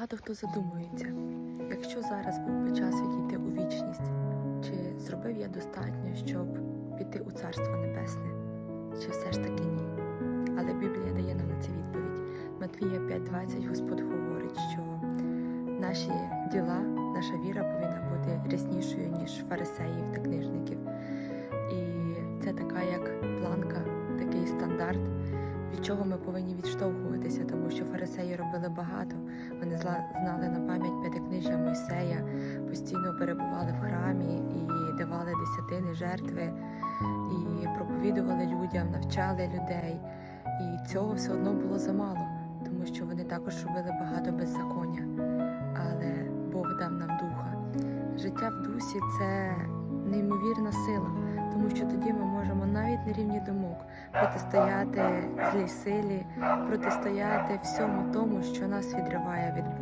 Багато хто задумується, якщо зараз був би час відійти у вічність, чи зробив я достатньо, щоб піти у Царство Небесне, чи все ж таки ні? Але Біблія дає нам на це відповідь. Матвія 5.20 Господь говорить, що наші діла, наша віра повинна бути ряснішою, ніж фарисеїв та книжників. І це така як планка, такий стандарт, від чого ми повинні відштовхуватися, тому що фарисеї робили багато. Вони знали на пам'ять п'ятикнижжя Мойсея, постійно перебували в храмі і давали десятини жертви, і проповідували людям, навчали людей. І цього все одно було замало, тому що вони також робили багато беззаконня. Але Бог дав нам духа. Життя в дусі це неймовірна сила, тому що тоді ми можемо навіть на рівні думок протистояти злій силі, протистояти всьому тому, що нас відриває від Бога.